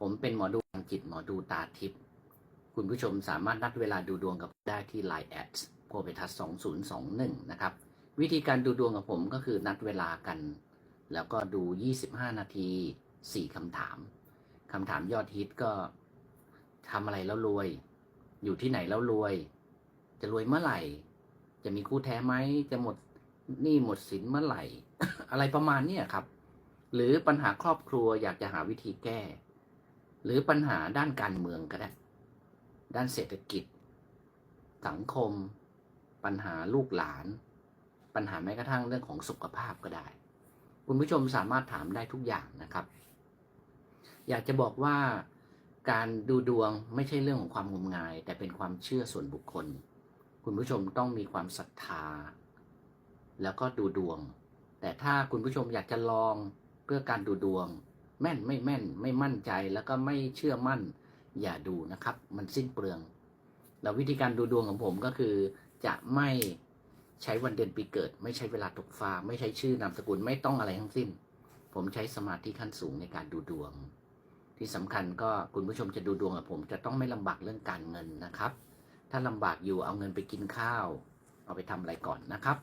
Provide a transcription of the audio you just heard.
ผมเป็นหมอดูทางจิตหมอดูตาทิพย์คุณผู้ชมสามารถนัดเวลาดูดวงกับได้ที่ Line แอดโพเปทัส2021 นะครับ วิธีการดูดวงกับผมก็คือนัดเวลากัน แล้วก็ดู 25 นาที 4คำถามคำถามยอดฮิตก็ทำอะไรแล้วรวย อยู่ที่ไหนแล้วรวย จะรวยเมื่อไหร่ จะมีคู่แท้ไหมจะหมดหนี้หมดสินเมื่อไหร่ อะไรประมาณนี้ครับ หรือปัญหาครอบครัวอยากจะหาวิธีแก้ หรือปัญหาด้านการเมืองก็ได้ ด้านเศรษฐกิจ สังคม ปัญหาลูกหลาน ปัญหาแม้กระทั่งเรื่องของสุขภาพก็ได้ คุณผู้ชมสามารถถามได้ทุกอย่างนะครับ อยากจะบอกว่าการดูดวงไม่ใช่เรื่องของความงมงาย แต่เป็นความเชื่อส่วนบุคคล คุณผู้ชมต้องมีความศรัทธา แล้วก็ดูดวง แต่ถ้าคุณผู้ชมอยากจะลองเพื่อการดูดวง แม่นไม่แม่น ไม่มั่นใจแล้วก็ไม่เชื่อมั่น อย่าดูนะครับ มันสิ้นเปลือง แล้ววิธีการดูดวงของผมก็คือ จะไม่ใช้วันเดือนปีเกิด ไม่ใช้เวลาตกฟ้า ไม่ใช้ชื่อนามสกุลไม่ต้องอะไรทั้งสิ้น ผมใช้สมาธิขั้นสูงในการดูดวง ที่สำคัญก็คุณผู้ชมจะดูดวงกับผม จะต้องไม่ลำบากเรื่องการเงินนะครับ ถ้าลำบากอยู่เอาเงินไปกินข้าว เอาไปทำอะไรก่อนนะครับ